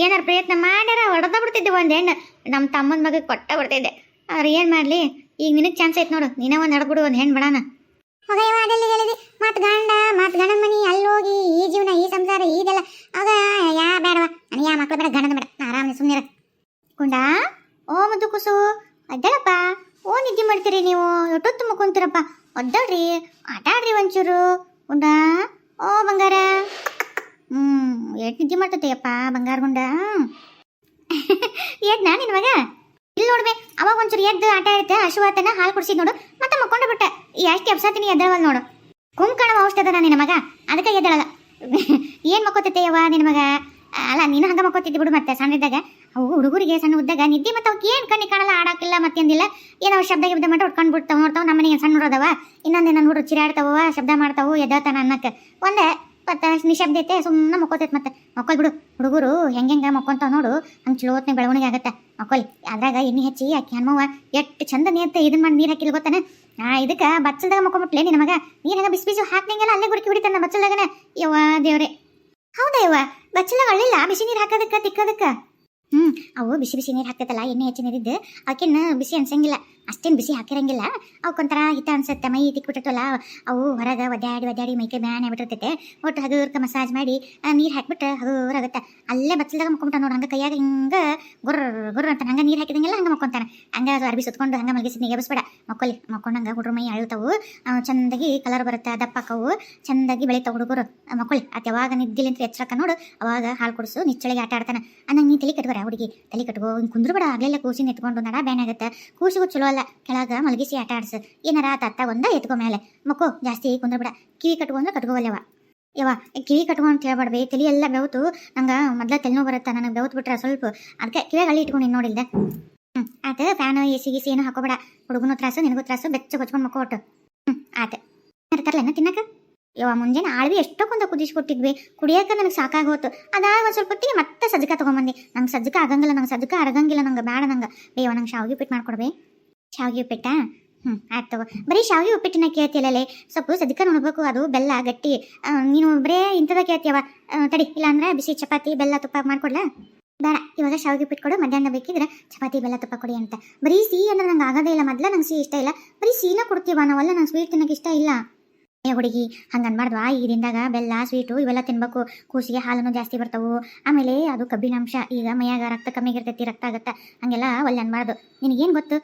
ಏನಾರು ಪ್ರಯತ್ನ ಮಾಡ್ಯಾರ? ಹೊಡೆದ ಬಿಡ್ತಿದ್ದೆ ಒಂದು ಹೆಣ್ಣು. ನಮ್ಮ ತಮ್ಮನ ಮಗ ಕೊಟ್ಟ ಬಿಡ್ತಿದ್ದೆ ಅವ್ರು ಏನು ಮಾಡಲಿ? ಈಗ ನಿನಗೆ ಚಾನ್ಸ್ ಐತೆ ನೋಡು. ನೀನೇ ಒಂದು ಹಡ್ಬಿಡು ಒಂದು ಹೆಣ್ಣು ಬಿಡೋಣ. ಹೋಗಯ್ಯವ ಅದೆಲ್ಲಿ ಹೇಳಿದಿ. ಮತ್ತು ಗಂಡ ಮತ್ತು ಗಂಡನ ಮನೆ ಅಲ್ಲಿ ಹೋಗಿ ಈ ಜೀವನ ಈ ಸಂಸಾರ ಇದೆಲ್ಲ ಆಗ ಯಾ ಬೇಡವ? ನನಗೆ ಯಾ ಮಕ್ಕಳು ಬೇಡ ಗಂಡನ ಬೇಡ. ನಾ ಆರಾಮ ಸುಮ್ಮನೆ ಕುಂಡ? ಓ ಮುದ್ದು ಕುಸು. ಅದ್ದಳಪ್ಪ ಓ ನಿದ್ದೆ ಮಾಡ್ತೀರಿ ನೀವು? ಎಷ್ಟೊತ್ತು ಮುಕ್ಕೊಂತೀರಪ್ಪ ಒದ್ದಾಡ್ರಿ. ಆಟ ಆಡ್ರಿ ಒಂಚೂರು. ಕುಂಡ? ಓ, ಬಂಗಾರ. ಹ್ಞೂ ಎಷ್ಟು ನಿದ್ದೆ ಮಾಡ್ತೈತೆಯಪ್ಪ, ಬಂಗಾರ ಗುಂಡ. ಎದ್ ನಾ ನಿನ್ನ ಮಗ ಇಲ್ಲಿ ನೋಡ್ಬೆ ಅವಾಗ ಒಂಚೂರು ಎದ್ದು ಆಟ ಆಡ್ತೆ ಹಸುವಾತನ ಹಾಲು ಕುಡಿಸಿದ್ ನೋಡು, ಮತ್ತೆ ಮಕ್ಕೊಂಡ ಬಿಟ್ಟೆ. ಎಷ್ಟು ಎಬ್ಸತೀನಿ ಎದ್ದಳವಲ್ ನೋಡು. ಕುಂಕಣವ ಔಷಧ ಅದ ನಿನ್ನ ಮಗ, ಅದಕ್ಕೆ ಎದ್ದಳಲ್ಲ. ಏನು ಮಕ್ಕೋತೈತೆಯವ್ವ ನಿನ್ನ ಮಗ? ಅಲ್ಲ, ನೀನು ಹಂಗ ಮಕ್ಕೋತಿದ್ದಿ ಬಿಡು ಮತ್ತೆ ಸಣ್ಣದಾಗ ಅವು ಹುಡುಗರಿಗೆ ಸಣ್ಣ ಉದ್ದಾಗ ನಿದ್ದೆ ಮತ್ತೆ ಅವಕ್ಕೆ ಏನು ಕಣ್ಣಿ ಕಾಣಲ್ಲ, ಆಡಾಕಿಲ್ಲ ಮತ್ತೇನಿಲ್ಲ ಏನೋ ಶಬ್ದ ಗಿಬ್ದ ಮಟ್ಟ ಉಟ್ಕೊಂಡು ಬಿಡ್ತಾವ ನೋಡ್ತಾವ ನಮ್ಮ ಮನೆಗೆ ಸಣ್ಣ ಇನ್ನೊಂದು ನನ್ನ ಹುಡುಗರು ಚಿರಾಡ್ತಾವ ಶಬ್ದ ಮಾಡ್ತಾವು, ಎದ್ದಾತಾನ ಅನ್ನಕ್ಕೆ. ಒಂದೇ ಮತ್ತೆ ನಿಶಬ್ದತೆ ಸುಮ್ಮನೆ ಮಕ್ಕೋತೈತೆ ಮತ್ತೆ. ಮಕ್ಕೋಲ್ ಬಿಡು, ಹುಡುಗರು ಹೆಂಗೆಂಗ ಮಕ್ಕೊಂತಾವ ನೋಡು, ಹಂಗೆ ಚಲೋತ್ನೆ ಬೆಳವಣಿಗೆ ಆಗುತ್ತೆ. ಮಕ್ಕೋಲಿ ಅದ್ರಾಗ ಎಣ್ಣೆ ಹೆಚ್ಚಿ ಅಕ್ಕಿ ಹನುಮವ್ವ ಎಷ್ಟು ಚಂದ ನೇತ ಇದನ್ನ ಮಾಡಿ ನೀರು ಹಾಕಿಲ್ಲ ಗೊತ್ತಾನೆ? ಆ, ಇದಕ್ಕೆ ಬಚ್ಚಲ್ದಾಗ ಮಗ. ನೀರು ಹಂಗ ಬಿಸಿ ಬಿಸಿ ಹಾಕ್ದಂಗೆಲ್ಲ ಅಲ್ಲೇ ಗುರುಕಿ ಹೊಡಿತಾನೆ ಬಚ್ಚಲ್ದಾಗನ? ಯವ್ವ ದೇವ್ರೆ. ಹೌದಾ ಯವ್ವ? ಬಚ್ಚಲಾಗ ಅಳ್ಳಿಲ್ಲ, ಬಿಸಿ ನೀರು ಹಾಕೋದಕ್ಕೆ, ತಿಕ್ಕೋದಕ್ಕೆ? ಹ್ಞೂ ಅವು ಬಿಸಿ ಬಿಸಿ ನೀರು ಹಾಕ್ತೈತಲ್ಲ ಎಣ್ಣೆ ಹೆಚ್ಚಿ ನೀರಿದ್ದು ಅವಕ್ಕಿನ್ನ ಬಿಸಿ ಅನ್ಸಂಗಿಲ್ಲ. ಅಷ್ಟೇನು ಬಿಸಿ ಹಾಕಿರಂಗಿಲ್ಲ. ಅವಕ್ಕೊಂಥರ ಹಿತ ಅನ್ಸುತ್ತೆ. ಮೈ ತಿಕ್ಬಿಟ್ಟಿರ್ತವಲ್ಲ ಅವು ಹೊರಗೆ ಒದ್ದಾಡಿ ಒದ್ದಾಡಿ ಮೈಕೆ ಬ್ಯಾನೆ ಬಿಟ್ಟಿರ್ತೈತೆ ಒಟ್ಟು ಹಗುರ್ಕ ಮಸಾಜ್ ಮಾಡಿ ನೀರು ಹಾಕ್ಬಿಟ್ಟು ಹಗುರಾಗುತ್ತೆ ಅಲ್ಲೇ ಬಚ್ಚಲ್ದಾಗ ಮಕ್ಕೊಂಬಿಟ್ಟ ನೋಡು, ಹಂಗೆ ಕೈಯಾಗ ಹಿಂಗೆ ಗುರ್ ಗುರ್ ಅಂತ ಹಂಗೆ ನೀರು ಹಾಕಿದಂಗೆಲ್ಲ ಹಂಗೆ ಮಕ್ಕೊಂತಾನೆ. ಹಂಗೆ ಅದು ಅರ್ಬಿ ಸುತ್ಕೊಂಡು, ಹಂಗೆ ಮಲಗಿಸಿದ್ನಿ ಎಬ್ಸ್ಬೇಡ. ಮಕ್ಕೊಲಿ ಮಕ್ಕೊಂಡಂಗೆ ಹುಡುಗ್ರ ಮೈ ಅಳ್ತಾವು. ಚಂದಾಗಿ ಕಲರ್ ಬರುತ್ತೆ? ದಪ್ಪಕ್ಕವು ಚಂದಾಗಿ ಬೆಳಿತಾವ ಹುಡುಗರು. ಮಕ್ಕೊಳಿ ಅದು ಯಾವಾಗ ನಿದ್ದಿಲಿಂತ ಎಚ್ಚರಕ್ಕ ನೋಡು. ಅವಾಗ ಹಾಲು ಕುಡಿಸು, ನಿಚ್ಚಳಿಗೆ ಆಟ ಆಡ್ತಾನೆ. ಅನ್ನಂಗೆ ನೀ ತಲೆ ಕಟ್ಬಾರ ಹುಡುಗಿ? ತಲೆ ಕಟ್ಕೋ, ಹಿಂಗೆ ಕುಂದ್ರಬೇಡ. ಆಗಲೇ ಕೂಸಿ ಎತ್ಕೊಂಡು ನಡ, ಬ್ಯಾನ್ ಆಗುತ್ತೆ? ಕೂಸಿಗೂ ಚಲೋ ಅಲ್ಲ. ಕೆಳಗ ಮಲಗಿಸಿ ಆಟ ಆಡ್ಸು. ಏನಾರ ತತ್ತ ಒಂದ ಎತ್ಕೊ ಮೇಲೆ ಮಕ್ಕೋ, ಜಾಸ್ತಿ ಕುಂದ್ರಬಿಡ. ಕಿವಿ ಕಟ್ಕೊಂಡ್ರೆ ಕಟ್ಕೋವಲ್ಲವ. ಯವ ಕಿವಿ ಕಟ್ಕೊಂಡು ಅಂತ ಹೇಳ್ಬಾರ್ದು ತಲೆ ಎಲ್ಲ ಬೆವತು. ನಂಗೆ ಮೊದ್ಲ ತಲೆನೋ ಬರುತ್ತೆ, ನನಗೆ ಬೆವತ್ ಬಿಟ್ರೆ ಸ್ವಲ್ಪ. ಅದಕ್ಕೆ ಕಿವಿಯಾಗ ಹಳ್ಳಿ ಇಟ್ಕೊಂಡು ನೋಡಿಲ್ದೆ. ಹ್ಞೂ ಆತ ಫ್ಯಾನ್ ಸಿ ಗಿಸಿ ಏನು ಹಾಕೋಬೇಡ. ಹುಡುಗನೂ ತ್ರಾಸು, ನಿನಗೂ ತ್ರಾಸು ಬೆಚ್ಚ ಕೊಚ್ಕೊಂಡು ಮಕ್ಕೋ ಒಟ್ಟು. ಹ್ಞೂ ಆತ. ಇರ್ತಾರಲ್ಲ ತಿನ್ನಕ? ಯವ ಮುಂಜಾನೆ ಆಳ್ವಿ ಎಷ್ಟೊಂದು ಕುದಿಸ್ಕೊಟ್ಟಿದ್ವಿ ಕುಡಿಯೋಕೆ ನನಗೆ ಸಾಕಾಗೋತು. ಅದಾಗ ಒಂದು ಸ್ವಲ್ಪ ಹೊತ್ತಿಗೆ ಮತ್ತೆ ಸಜ್ಜಕ ತೊಗೊಂಬಂದು. ನಂಗೆ ಸಜ್ಜಕ ಆಗಂಗಿಲ್ಲ, ನಂಗೆ ಸಜ್ಜಕ ಅರಗಂಗಿಲ್ಲ, ನಂಗೆ ಬೇಡ ನಂಗೆ. ಬೇವ ನಂಗೆ ಶಾವಿಗೆ ಪಿಟ್ ಮಾಡ್ಕೊಡ್ಬೇ ಶಾವಿಗೆ ಉಪ್ಪಿಟ್ಟ? ಹ್ಞೂ ತಗೋ. ಬರೀ ಶಾವಿಗೆ ಉಪ್ಪಿಟ್ಟನ್ನ ಕೇಳ್ತಿಲ್ಲಲೇ ಸ್ವಲ್ಪ ಸದ್ಕ ನೋಡ್ಬೇಕು ಅದು ಬೆಲ್ಲ ಗಟ್ಟಿ. ನೀನು ಬರೇ ಇಂಥದ ಕೇಳ್ತೀಯವ ಆ, ತಡಿ ಇಲ್ಲಾಂದ್ರೆ ಬಿಸಿ ಚಪಾತಿ ಬೆಲ್ಲ ತುಪ್ಪ ಮಾಡ್ಕೊಡ್ಲಾ? ಬೇಡ ಇವಾಗ ಶಾವಿಗೆ ಉಪ್ಪಿಟ್ಟು ಕೊಡು ಮಧ್ಯಾಹ್ನ ಬೇಕಿದ್ರೆ ಚಪಾತಿ ಬೆಲ್ಲ ತುಪ್ಪ ಕೊಡಿ ಅಂತ. ಬರೀ ಸಿಹಿ ಅಂದ್ರೆ ನಂಗೆ ಆಗೋದೇ ಇಲ್ಲ ಮೊದಲ ನಂಗೆ ಸಿಹಿ ಇಷ್ಟ ಇಲ್ಲ. ಬರೀ ಸಿಹಿನ ಕೊಡ್ತೀವ ನಾವೆಲ್ಲ ನಂಗೆ ಸ್ವೀಟ್ ತಿನ್ನೋಕೆ ಇಷ್ಟ ಇಲ್ಲ. ಏ ಹುಡುಗಿ, ಹಂಗ ಅನ್ಬಾರ್ದು ಆ ದಿನದಾಗ ಬೆಲ್ಲ ಸ್ವೀಟು ಇವೆಲ್ಲ ತಿನ್ಬೇಕು. ಕೂಸಿಗೆ ಹಾಲನ್ನು ಜಾಸ್ತಿ ಬರ್ತಾವು. ಆಮೇಲೆ ಅದು ಕಬ್ಬಿನಾಂಶ ಈಗ ಮೈಯಾಗ ರಕ್ತ ಕಮ್ಮಿ ಇರ್ತೈತಿ, ರಕ್ತ ಆಗತ್ತ. ಹಂಗೆಲ್ಲ ಒಳ್ಳೆ ಅನ್ಬಾರ್ದು. ನಿನಗೇನು ಗೊತ್ತು?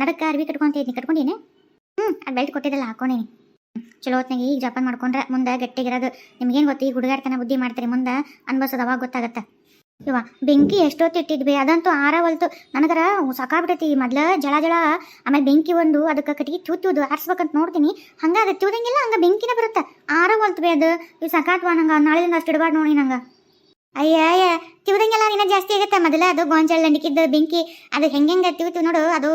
ನಡಕ್ಕ ಅರ್ವಿ ಕಟ್ಕೊಂತೈತಿ ಕಟ್ಕೊಂಡೇನೆ ಹ್ಞೂ ಅದು ಬೆಲ್ಟ್ ಕೊಟ್ಟಿದ್ದಲ್ಲ ಹಾಕೊಂಡೇನಿ ಚಲೋ ಹೊತ್ನಾಗ ಈಗ ಜಪಾನ್ ಮಾಡ್ಕೊಂಡ್ರೆ ಮುಂದೆ ಗಟ್ಟಿಗಿರೋದು. ನಿಮ್ಗೇನು ಗೊತ್ತು? ಈ ಹುಡುಗಾಡ್ತನ ಬುದ್ಧಿ ಮಾಡ್ತೀರಿ. ಮುಂದೆ ಅನ್ಭವಿಸೋದು ಅವಾಗ ಗೊತ್ತಾಗತ್ತೆ. ಇವ ಬೆಂಕಿ ಎಷ್ಟೊತ್ತು ಇಟ್ಟಿದ್ವಿ? ಅದಂತೂ ಆರವಲ್ತು. ನನಗರ ಸಾಕಾಗ್ಬಿಟ್ಟೈತಿ ಮೊದ್ಲ ಜಳ ಜಳ, ಆಮೇಲೆ ಬೆಂಕಿ ಒಂದು, ಅದಕ್ಕೆ ಕಟ್ಟಿಗೆ ತೂತುದು ಆರಿಸ್ಬೇಕಂತ ನೋಡ್ತೀನಿ. ಹಂಗಾಗ ಅದು ತೂದಂಗಿಲ್ಲ ಹಂಗ ಬೆಂಕಿನ ಬರುತ್ತೆ? ಆರವಲ್ತು ಬೇ ಅದು. ಇವು ಸಾಕಾತ್ವ ನಂಗೆ? ನಾಳೆಯಿಂದ ಅಷ್ಟು ಇಡಬಾರ್ದು ನೋಡಿ ನಂಗೆ. ಅಯ್ಯ ತಿವ್ದಂಗೆಲ್ಲ ಇನ್ನ ಜಾಸ್ತಿ ಆಗುತ್ತೆ. ಮೊದಲ ಅದು ಗೋಂಜಾಳ ದಂಡಿಕಿದ್ದ ಬೆಂಕಿ, ಅದು ಹೆಂಗೆ ತಿವಿತು ನೋಡು, ಅದು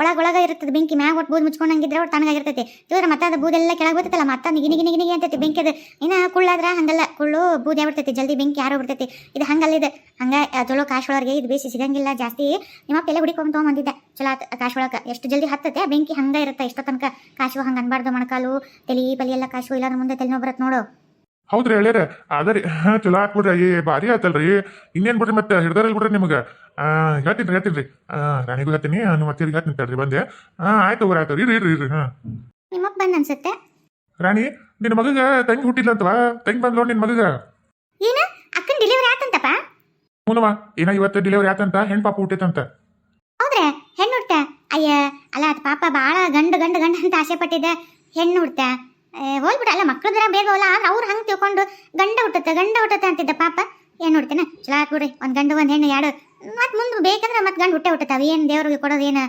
ಒಳಗ ಒಳಗ ಇರ್ತದೆ ಬೆಂಕಿ, ಮ್ಯಾಗ ಒಟ್ಟು ಬೂದ್ ಮುಚ್ಕೊಂಡಂಗಿದ್ರೆ ಒಟ್ಟು ತಣ್ಣಗಾಗಿರ್ತೈತಿ ತಿವ್ರ, ಮತ್ತೆ ಅದು ಬೂದೆಲ್ಲ ಕೆಳಗೆ ಬರ್ತೈತಲ್ಲ, ಮತ್ತೆ ನಿಗಿ ನಿಗಿ ನಿಗಿ ಅಂತೈತಿ ಬೆಂಕಿ ಅದು. ಇನ್ನ ಕುಳ್ಳಾದ್ರ ಹಂಗಲ್ಲ, ಕುಳ್ಳು ಬೂದಿ ಬಿಡ್ತೈತಿ ಜಲ್ದಿ ಬೆಂಕಿ ಯಾರೋ ಬಿಡ್ತೈತಿ. ಇದು ಹಂಗಲ್ಲ ಇದು. ಹಂಗೆ ಚಲೋ ಕಾಶ್ ಒಳಗೆ ಇದು ಬೇಸಿ ಸಿಗಂಗಿಲ್ಲ, ಜಾಸ್ತಿ. ನಿಮ್ಮ ಎಲ್ಲ ಹುಡಿಕೊಂಡು ತೊಗೊಂಬಂದಿದ್ದೆ. ಚಲೋ ಕಾಶ್ ಒಳಗೆ ಎಷ್ಟು ಜಲ್ದಿ ಹತ್ತತೆ ಬೆಂಕಿ ಹಂಗೆ ಇರುತ್ತೆ ಎಷ್ಟೋ ತನಕ ಕಾಶು ಹಂಗೆ ಅನ್ಬಾರ್ದು ಮೊಣಕಾಲು, ತಲೆ, ಬಲಿ ಎಲ್ಲ ಕಾಶು ಇಲ್ಲ ಮುಂದೆ ತಲೆನೋವು ಬರುತ್ತೆ ನೋಡು. ಹೌದ್ರಿ ಹೇಳ್ಯಾರ ಅದರಿ ಹಾ ಚಲೋ ಹಾಕ್ಬಿಡ್ರಿ ಏ ಭಾರಿ ಆತಲ್ರಿ. ಇನ್ನೇನ್ ಬಿಡ್ರಿ ಮತ್ತೆ ಹಿಡ್ದಾರಲ್ ಬಿಡ್ರಿ ನಿಮಗೆ? ಹೇಳ್ತೀನಿ ಹೇಳ್ತೀನಿ ರೀ. ರಾಣಿಗೂ ಹೇಳ್ತೀನಿ ನಿಮ್ಮ ಮತ್ತೆ ಹೇಳ್ತೀನಿ ತಡ್ರಿ ಬಂದೆ. ಹಾ ಆಯ್ತು ಹೋಗ್ರಿ ಆಯ್ತು ರೀ ರೀ ರೀ ಹಾ. ನಿಮ್ಮಪ್ಪ ಬಂದ್ ಅನ್ಸುತ್ತೆ? ರಾಣಿ ನಿನ್ನ ಮಗಗ ತಂಗಿ ಹುಟ್ಟಿದ್ಲಂತವ? ತಂಗಿ ಬಂದ್ ನೋಡಿ ನಿನ್ ಮಗಗ. ಏನ? ಅಕ್ಕನ ಡೆಲಿವರಿ ಆತಂತಪ್ಪ? ಹ್ಞೂನವ ಏನ ಇವತ್ತು ಡೆಲಿವರಿ ಆತಂತ? ಹೆಣ್ ಪಾಪ ಹುಟ್ಟೈತಂತ. ಹೌದ್ರೆ? ಹೆಣ್ಣು ಹುಡ್ತ ಅಯ್ಯ ಅಲ್ಲ ಅದು ಪಾಪ ಬಾಳ ಗಂಡ ಗಂಡ ಗಂಡ ಅಂತ ಆಸೆ ಪಟ್ಟಿದ್ದೆ. ಹೆಣ್ಣು ಹುಡ್ತ ಹೋಲ್ಬಿಟ್ಟ ಅಲ್ಲ ಮಕ್ಳದ್ರ ಬೇಗ ಆದ್ರೆ ಅವ್ರು ಹಂಗೆ ತಿಳ್ಕೊಂಡು ಗಂಡ ಹುಟ್ಟತ್ತೆ ಗಂಡ ಹುಟ್ಟತ್ತೆ ಅಂತಿದ್ದ ಪಾಪ. ಏನು ನೋಡ್ತೇನೆ? ಚಲೋ ಬಿಡ್ರಿ. ಒಂದು ಗಂಡು, ಒಂದು ಹೆಣ್ಣು ಎರಡು ಮತ್ತೆ ಮುಂದೆ ಬೇಕಂದ್ರೆ ಮತ್ತೆ ಗಂಡು ಹುಟ್ಟೆ ಹುಟ್ಟತಾವ ಏನು ದೇವ್ರಿಗೆ ಕೊಡೋದು, ಏನು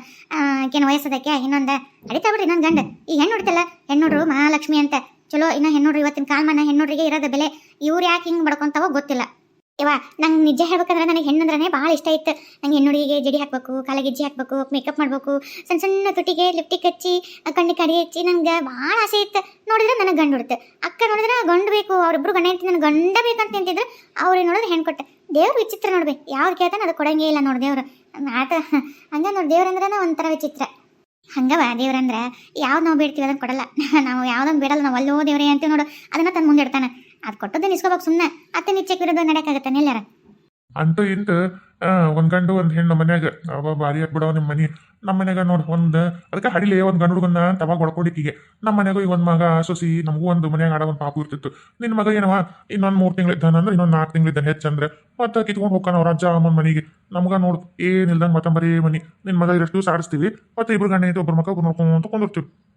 ಏನು ವಯಸ್ಸದಕ್ಕೆ? ಇನ್ನೊಂದು ಅಡಿತಾ ಬಿಡ್ರಿ ಇನ್ನೊಂದು ಗಂಡು. ಈ ಹೆಣ್ಣು ಹುಡ್ತಲ್ಲ. ಹೆಣ್ಣುಡ್ರು ಮಹಾಲಕ್ಷ್ಮಿ ಅಂತ. ಚಲೋ, ಇನ್ನು ಹೆಣ್ಣುಡ್ರು ಇವತ್ತಿನ ಕಾಲಮಾನ ಹೆಣ್ಣುಡ್ರಿಗೆ ಇರೋದು ಬೆಲೆ. ಇವ್ರು ಯಾಕೆ ಹಿಂಗೆ ಮಾಡ್ಕೊತಾವೋ ಗೊತ್ತಿಲ್ಲ. ಇವ ನಂಗೆ ನಿಜ ಹೇಳ್ಬೇಕಂದ್ರೆ ನನಗೆ ಹೆಣ್ಣಂದ್ರೆ ಭಾಳ ಇಷ್ಟ ಇತ್ತು. ನಂಗೆ ಹೆಣ್ಣುಡಿಗೆ ಜಡಿ ಹಾಕ್ಬೇಕು ಕಾಲಿಗೆ ಗೆಜ್ಜೆ ಹಾಕ್ಬೇಕು ಮೇಕಪ್ ಮಾಡಬೇಕು. ಸಣ್ಣ ಸಣ್ಣ ತುಟಿಗೆ ಲಿಪ್ಟಿಕ್ ಹಚ್ಚಿ, ಕಣ್ಣು ಕಡಿ ಹಚ್ಚಿ ನಂಗೆ ಭಾಳ ಆಸೆ ಇತ್ತು. ನೋಡಿದ್ರೆ ನನಗೆ ಗಂಡು ಹುಡುತ್ತೆ ಅಕ್ಕ ನೋಡಿದ್ರೆ ಗಂಡು ಬೇಕು, ಅವ್ರಿಬ್ರು ಗಂಡ ಹೆಂಡತಿ ನನಗೆ ಗಂಡ ಬೇಕಂತ ನಿಂತಿದ್ರು ಅವ್ರಿಗೆ ನೋಡಿದ್ರೆ ಹೆಣ್ಣು ಕೊಟ್ಟೆ. ದೇವ್ರು ವಿಚಿತ್ರ ನೋಡ್ಬೇಕು ಯಾವ್ದು ಕೇಳ್ತಾನೆ ಅದು ಕೊಡಂಗೇ ಇಲ್ಲ ನೋಡಿ ದೇವ್ರು. ಆತ, ಹಂಗ ನೋಡಿ ದೇವ್ರಂದ್ರೆ ಒಂಥರ ವಿಚಿತ್ರ. ಹಂಗವ ದೇವ್ರಂದ್ರೆ ಯಾವ್ದು ನಾವು ಬೇಡ್ತೀವಿ ಅದನ್ನ ಕೊಡಲ್ಲ. ನಾವು ಯಾವ್ದೊಂದು ಬೇಡಲ್ಲ, ನಾವು ಅಲ್ಲೋ ದೇವ್ರೇ ಅಂತೀವಿ ನೋಡು. ಅದನ್ನ ತಂದು ಮುಂದೆ ಇಡ್ತಾನೆ. ಅದು ಕೊಟ್ಟದ್ದು ನಿಸ್ಕೋಬೇಕು ಸುಮ್ಮನೆ ಅತ್ತೆ ನಿಚ್ಚಕ್ಕೆ ವಿರೋಧ ನಡೆಯಕ್ಕಾಗತ್ತೆ ಎಲ್ಲಾರ ಅಂತೂ ಇಂತ ಒಂದ್ ಗಂಡು, ಒಂದ್ ಹೆಣ್ಣು ಮನ್ಯಾಗ. ಅವ ಬಾರಿ ಆತ್ ಬಿಡೋ ನಿಮ್ಮ ಮನಿ. ನಮ್ಮ ಮನ್ಯಾಗ ನೋಡ್ ಒಂದ್, ಅದಕ್ಕೆ ಹಡಿಲಿ ಒಂದ್ ಗಂಡು ಹುಡುಗನ್ನ ತವಾಗ ಹೊಡ್ಕೊಂಡಿಕ್ಕಿಗೆ. ನಮ್ಮ ಮನ್ಯಾಗ ಈಗ ಒಂದ್ ಮಗ ಸೊಸಿ, ನಮಗೂ ಒಂದು ಮನ್ಯಾಗ ಆಡೋ ಒಂದು ಪಾಪು ಇರ್ತಿತ್ತು. ನಿನ್ ಮಗ ಏನವ? ಇನ್ನೊಂದ್ ಮೂರ್ ತಿಂಗಳು ಇದ್ದಾನ ಅಂದ್ರೆ ಇನ್ನೊಂದ್ ನಾಲ್ಕು ತಿಂಗಳು ಇದ್ದಾನೆ ಹೆಚ್ಚಂದ್ರೆ. ಮತ್ತೆ ಕಿತ್ಕೊಂಡು ಹೋಗ್ತಾನ ಅವ್ರ ಅಜ್ಜ, ಅಮ್ಮನ ಮನೆಗೆ. ನಮ್ಗ ನೋಡು ಏನಿಲ್ದಂಗ ಬರೀ ಮನಿ. ನಿನ್ ಮಗ ಇರಷ್ಟು ಸಾಡಿಸ್ತೀವಿ. ಮತ್ತೆ ಇಬ್ರು ಗಂಡ ಐತಿ ಒಬ್ರು ಮಗ ಒಬ್ರು ನೋಡ್ಕೊಂತ ಕುಂದಿರ್ತೀವಿ.